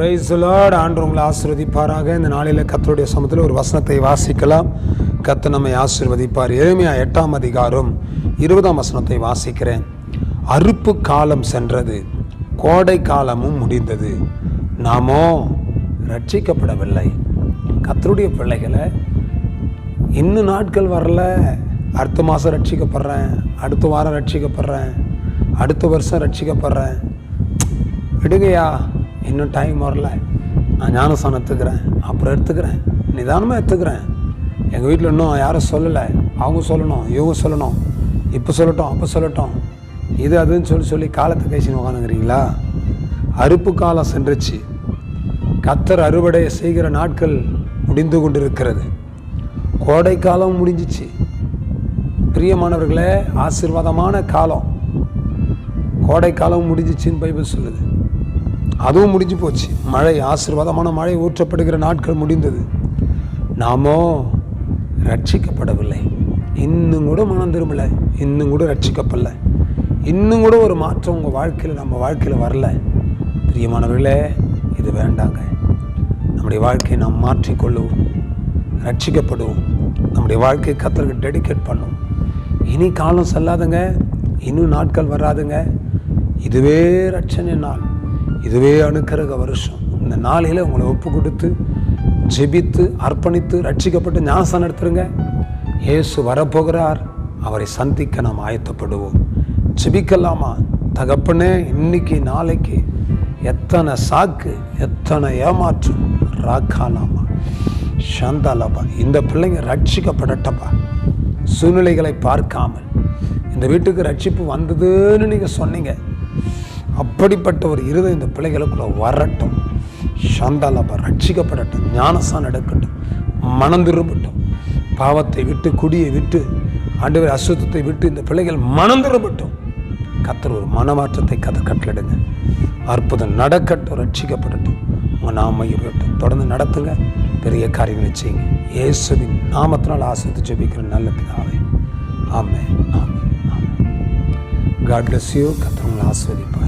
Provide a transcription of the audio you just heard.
Price Lord ஆண்டு உங்களை ஆசீர்வதிப்பாராக. இந்த நாளில் கத்தருடைய சமத்தில் ஒரு வசனத்தை வாசிக்கலாம். கத்த நம்மை ஆசிர்வதிப்பார். எளிமையா எட்டாம் அதிகாரம் இருபதாம் வசனத்தை வாசிக்கிறேன். அறுப்பு காலம் சென்றது. கோடை காலமும் முடிந்தது. நாமோ ரட்சிக்கப்படவில்லை கத்தருடைய பிள்ளைகளை இன்னும் நாட்கள் வரல. அடுத்த மாதம் ரட்சிக்கப்படுறேன் அடுத்த வாரம் ரட்சிக்கப்படுறேன் அடுத்த வருஷம் ரட்சிக்கப்படுறேன் விடுங்கய்யா. இன்னும் டைம் வரல. நான் ஞானஸ்தானம் எடுத்துக்கிறேன். அப்புறம் எடுத்துக்கிறேன். நிதானமாக எடுத்துக்கிறேன். எங்கள் வீட்டில் இன்னும் யாரும் சொல்லலை. அவங்க சொல்லணும் இவங்க சொல்லணும். இப்போ சொல்லட்டும் அப்போ சொல்லட்டும். இது அதுன்னு சொல்லி சொல்லி காலத்தை பேசின்னு உட்காந்துங்கிறீங்களா அறுப்பு காலம் சென்றுச்சு. கத்தர் அறுவடை செய்கிற நாட்கள் முடிந்து கொண்டிருக்கிறது. கோடை காலம் முடிஞ்சிச்சு. பிரியமானவர்களே ஆசீர்வாதமான காலம். கோடை காலம் முடிஞ்சிச்சின்னு பைபிள் சொல்லுது. அதுவும் முடிஞ்சு போச்சு. மழை ஆசீர்வாதமான மழை ஊற்றப்படுகிற நாட்கள் முடிந்தது. நாமோ ரட்சிக்கப்படவில்லை. இன்னும் கூட மனம் திரும்பலை. இன்னும் கூட ரட்சிக்கப்படல. இன்னும் கூட ஒரு மாற்றம் உங்கள் வாழ்க்கையில் நம்ம வாழ்க்கையில் வரல. பிரியமானவர்களே இது வேண்டாங்க. நம்முடைய வாழ்க்கையை நாம் மாற்றிக்கொள்ளுவோம். ரட்சிக்கப்படுவோம். நம்முடைய வாழ்க்கையை கத்தருக்கு டெடிகேட் பண்ணுவோம். இனி காலம் செல்லாதுங்க. இன்னும் நாட்கள் வராதுங்க. இதுவே ரட்சணை நாள். இதுவே அணுக்கரக வருஷம். இந்த நாளையில் உங்களை ஒப்பு கொடுத்து ஜெபித்து அர்ப்பணித்து ரட்சிக்கப்பட்டு ஞாசம் நடத்துருங்க இயேசு வரப்போகிறார். அவரை சந்திக்க நாம் ஆயத்தப்படுவோம். ஜெபிக்கலாமா? தகப்பனே இன்னைக்கு நாளைக்கு எத்தனை சாக்கு எத்தனை ஏமாற்றம் ராக்காலாமா? சாந்தாலாபா இந்த பிள்ளைங்க ரட்சிக்கப்படட்டப்பா. சூழ்நிலைகளை பார்க்காமல். இந்த வீட்டுக்கு ரட்சிப்பு வந்ததுன்னு நீங்கள் சொன்னீங்க. அப்படிப்பட்ட ஒரு இருதயம் இந்த பிள்ளைகளுக்குள்ள வரட்டும். சாந்தாலாபா ரட்சிக்கப்படட்டும் ஞானசான் எடுக்கட்டும் மனம் திரும்பட்டும். பாவத்தை விட்டு குடியை விட்டு ஆண்டவர் அசுத்தத்தை விட்டு இந்த பிள்ளைகள் மனம் திரும்பட்டும். கத்தர் ஒரு மனமாற்றத்தை கதை கட்டளிடுங்க அற்புதம் நடக்கட்டும் ரட்சிக்கப்படட்டும். உங்கள் நாம இருக்கட்டும். தொடர்ந்து நடத்துங்க. பெரிய காரியங்களை செய்யுங்க. இயேசுவின் நாமத்தினால் ஆசிரித்து ஜெபிக்கிற நல்ல பிதாவே. ஆமே ஆமே ஆமே காட் பிளஸ் யூ கத்தர் உங்களை ஆஸ்வதிப்பார்